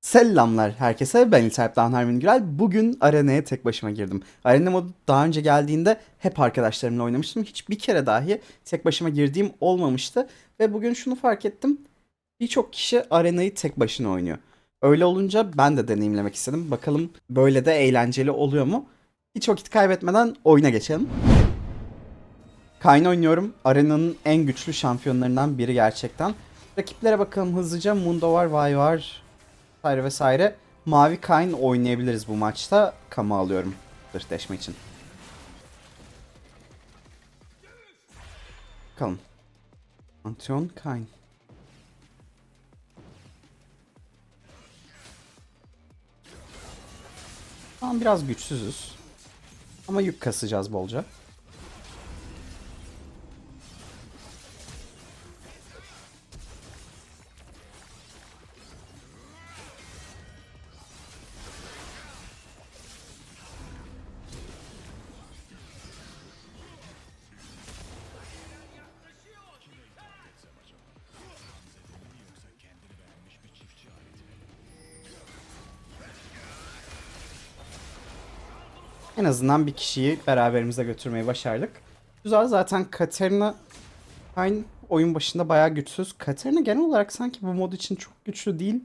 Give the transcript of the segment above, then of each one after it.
Selamlar herkese ben İlter Danharmin Gürel. Bugün arenaya tek başıma girdim. Arena modu daha önce geldiğinde hep arkadaşlarımla oynamıştım. Hiç bir kere dahi tek başıma girdiğim olmamıştı. Ve bugün şunu fark ettim. Birçok kişi arenayı tek başına oynuyor. Öyle olunca ben de deneyimlemek istedim. Bakalım böyle de eğlenceli oluyor mu? Hiç vakit kaybetmeden oyuna geçelim. Kayn oynuyorum. Arenanın en güçlü şampiyonlarından biri gerçekten. Rakiplere bakalım hızlıca. Mundo var, Vay var, vesaire vesaire. Mavi Kayn oynayabiliriz bu maçta. Kama alıyorum zırhleşme için. Bakalım. Antion Kayn. Tamam biraz güçsüzüz. Ama yük kasacağız bolca. En azından bir kişiyi beraberimize götürmeyi başardık. Güzel zaten Katarina aynı oyun başında bayağı güçsüz. Katarina genel olarak sanki bu mod için çok güçlü değil.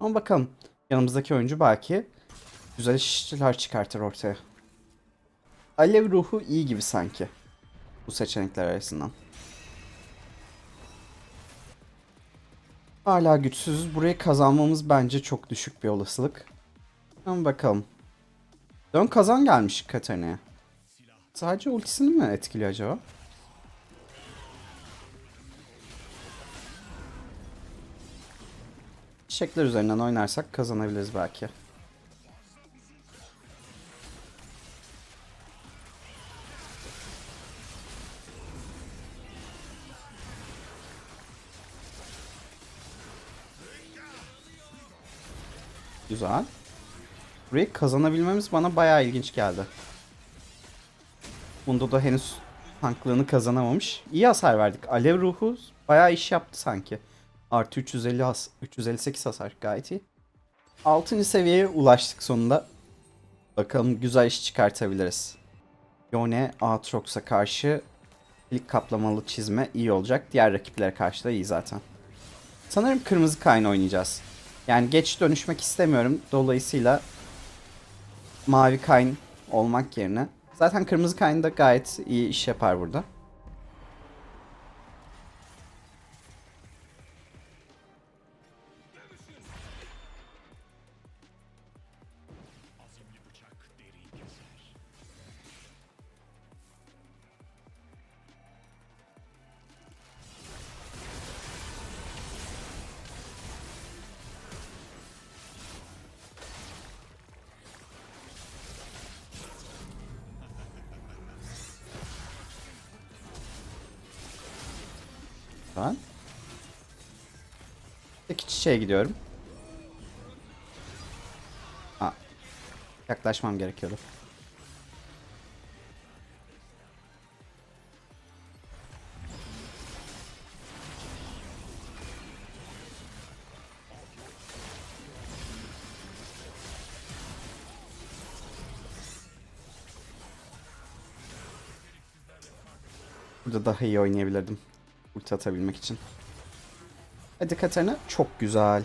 Ama bakalım yanımızdaki oyuncu belki güzel işler çıkartır ortaya. Alev ruhu iyi gibi sanki bu seçenekler arasından. Hala güçsüzüz. Burayı kazanmamız bence çok düşük bir olasılık. Ama bakalım. Dön kazan gelmiş Katarina'ya. Sadece ultisini mi etkiliyor acaba? Çiçekler üzerinden oynarsak kazanabiliriz belki. Güzel. Burayı kazanabilmemiz bana bayağı ilginç geldi. Bunda da henüz tanklığını kazanamamış. İyi hasar verdik. Alev ruhu bayağı iş yaptı sanki. Artı 350 has 358 hasar gayet iyi. 6. seviyeye ulaştık sonunda. Bakalım güzel iş çıkartabiliriz. Yone Aatrox'a karşı ilk kaplamalı çizme iyi olacak. Diğer rakiplere karşı da iyi zaten. Sanırım kırmızı kayna oynayacağız. Yani geç dönüşmek istemiyorum. Dolayısıyla mavi kayn olmak yerine. Zaten kırmızı kayn da gayet iyi iş yapar burada. Ben. İki çiçeğe gidiyorum. Aa, yaklaşmam gerekiyordu. Burada daha iyi oynayabilirdim. Ulti atabilmek için. Hadi Katarina. Çok güzel.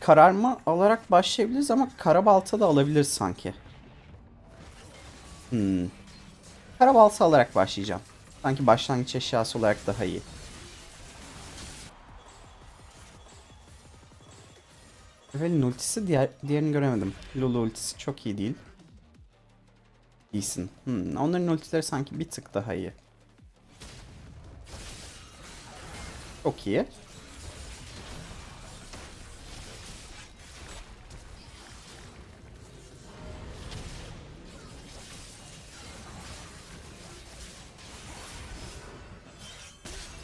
Kararma alarak başlayabiliriz ama karabalta da alabiliriz sanki. Hmm. Karabalta alarak başlayacağım. Sanki başlangıç eşyası olarak daha iyi. Evelyn ultisi diğer, diğerini göremedim. Lulu ultisi çok iyi değil. İyisin. Hmm, onların ultileri sanki bir tık daha iyi. Çok iyi.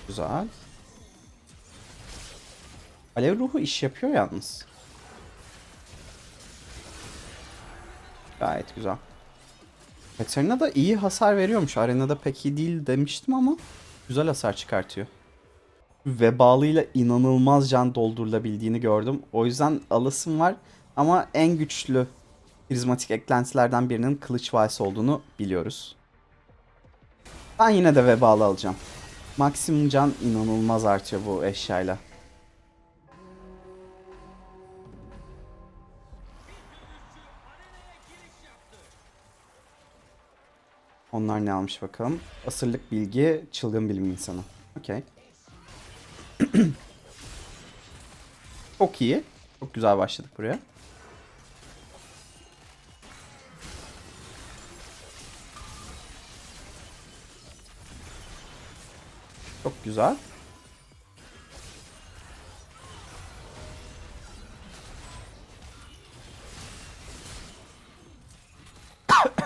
Güzel. Alev ruhu iş yapıyor yalnız. Gayet güzel. Katarina da iyi hasar veriyormuş. Arenada pek iyi değil demiştim ama güzel hasar çıkartıyor. Vebalıyla inanılmaz can doldurulabildiğini gördüm. O yüzden alasım var ama en güçlü prizmatik eklentilerden birinin kılıç valisi olduğunu biliyoruz. Ben yine de vebalı alacağım. Maksimum can inanılmaz artıyor bu eşyayla. Onlar ne almış bakalım. Asırlık bilgi, çılgın bilim insanı. Okey. Çok iyi. Çok güzel başladık buraya. Çok güzel.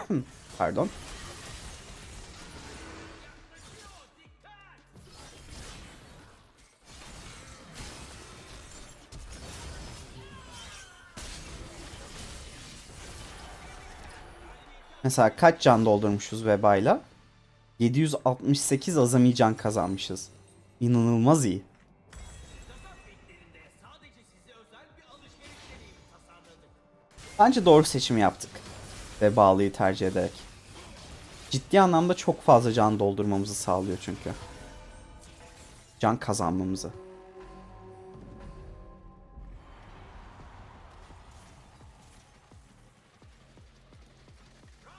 Pardon. Mesela kaç can doldurmuşuz vebayla? 768 azami can kazanmışız. İnanılmaz iyi. Bence doğru seçimi yaptık. Vebalıyı tercih ederek. Ciddi anlamda çok fazla can doldurmamızı sağlıyor çünkü. Can kazanmamızı.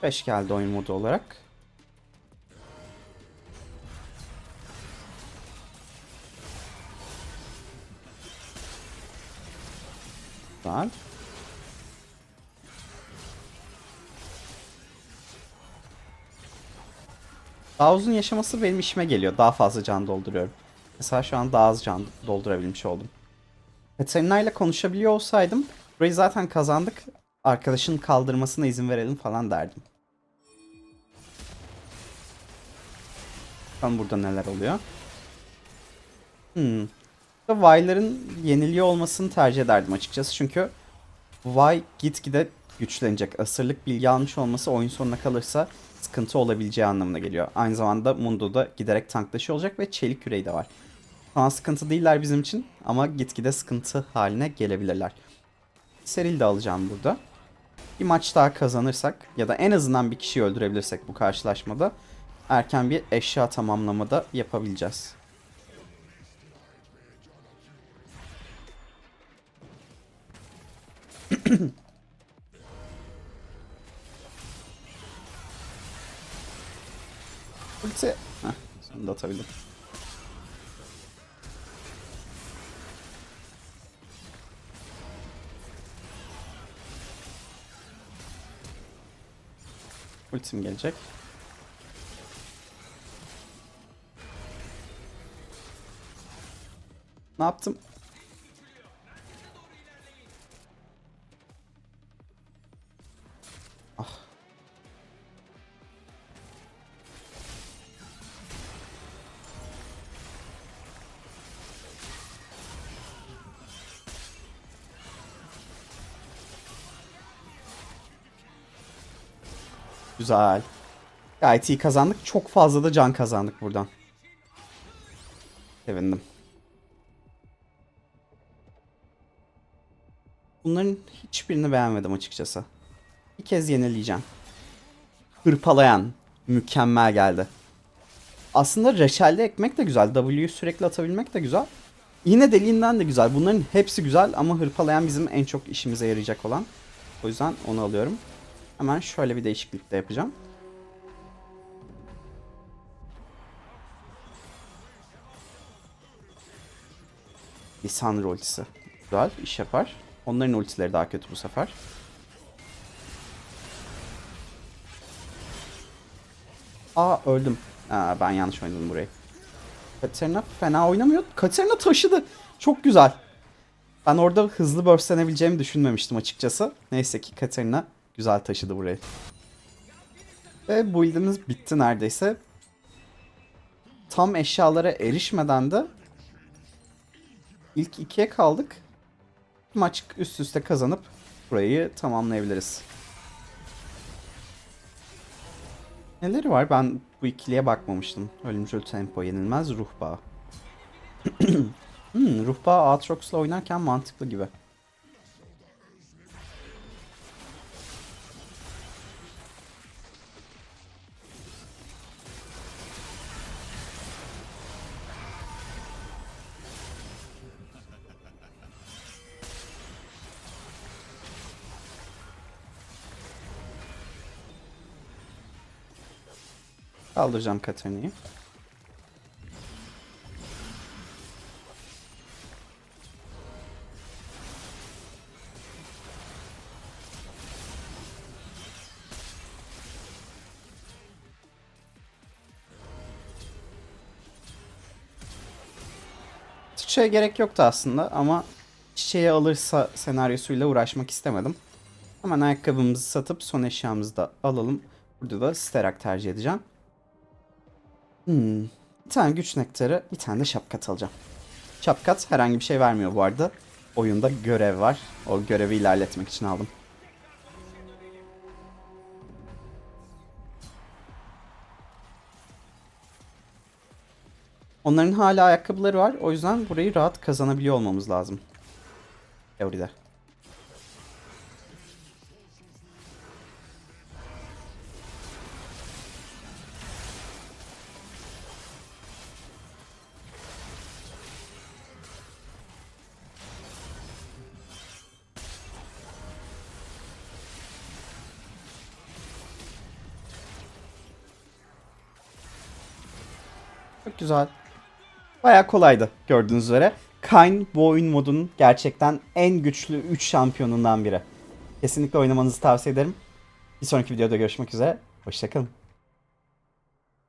5 geldi oyun modu olarak. Güzel. Daha uzun yaşaması benim işime geliyor. Daha fazla can dolduruyorum. Mesela şu an daha az can doldurabilmiş oldum. Katarina ile konuşabiliyor olsaydım burayı zaten kazandık. Arkadaşın kaldırmasına izin verelim falan derdim. Bakalım burada neler oluyor. Hmm. Vay'ların yeniliyor olmasını tercih ederdim açıkçası. Çünkü Vay gitgide güçlenecek. Asırlık bilgi almış olması oyun sonuna kalırsa sıkıntı olabileceği anlamına geliyor. Aynı zamanda Mundo da giderek tanklaşıyor olacak ve çelik küreği de var. Şu an sıkıntı değiller bizim için ama gitgide sıkıntı haline gelebilirler. Seril de alacağım burada. Bir maç daha kazanırsak ya da en azından bir kişiyi öldürebilirsek bu karşılaşmada erken bir eşya tamamlamada yapabileceğiz. Ulti. Heh, sonunda atabildim. Ultim gelecek. Ne yaptım? Ah. Güzel. Gayet iyi kazandık. Çok fazla da can kazandık buradan. Sevindim. Bunların hiçbirini beğenmedim açıkçası. Bir kez yenileyeceğim. Hırpalayan. Mükemmel geldi. Aslında reçelde ekmek de güzel. W'yu sürekli atabilmek de güzel. Yine deliğinden de güzel. Bunların hepsi güzel ama hırpalayan bizim en çok işimize yarayacak olan. O yüzden onu alıyorum. Hemen şöyle bir değişiklik de yapacağım. Lisandro ultisi. Güzel iş yapar. Onların ultileri daha kötü bu sefer. Aa öldüm. Aa, ben yanlış oynadım burayı. Katerina fena oynamıyor. Katerina taşıdı. Çok güzel. Ben orada hızlı burstlenebileceğimi düşünmemiştim açıkçası. Neyse ki Katerina güzel taşıdı burayı. Ve build'imiz bitti neredeyse. Tam eşyalara erişmeden de ilk ikiye kaldık. Maç üst üste kazanıp burayı tamamlayabiliriz. Neleri var? Ben bu ikiliye bakmamıştım. Ölümcül tempo yenilmez ruh bağı. hmm, ruh bağı Aatrox'la oynarken mantıklı gibi. Kaldıracağım Katarina'yı. Çiçeğe gerek yoktu aslında ama çiçeği alırsa senaryosuyla uğraşmak istemedim. Hemen ayakkabımızı satıp son eşyamızı da alalım. Burada da Sterak tercih edeceğim. Hmm. Bir tane güç nektarı, bir tane de şapkat alacağım. Şapkat herhangi bir şey vermiyor bu arada. Oyunda görev var. O görevi ilerletmek için aldım. Onların hala ayakkabıları var. O yüzden burayı rahat kazanabiliyor olmamız lazım. Teoride. Çok güzel. Bayağı kolaydı gördüğünüz üzere. Kayn bu oyun modunun gerçekten en güçlü 3 şampiyonundan biri. Kesinlikle oynamanızı tavsiye ederim. Bir sonraki videoda görüşmek üzere. Hoşçakalın.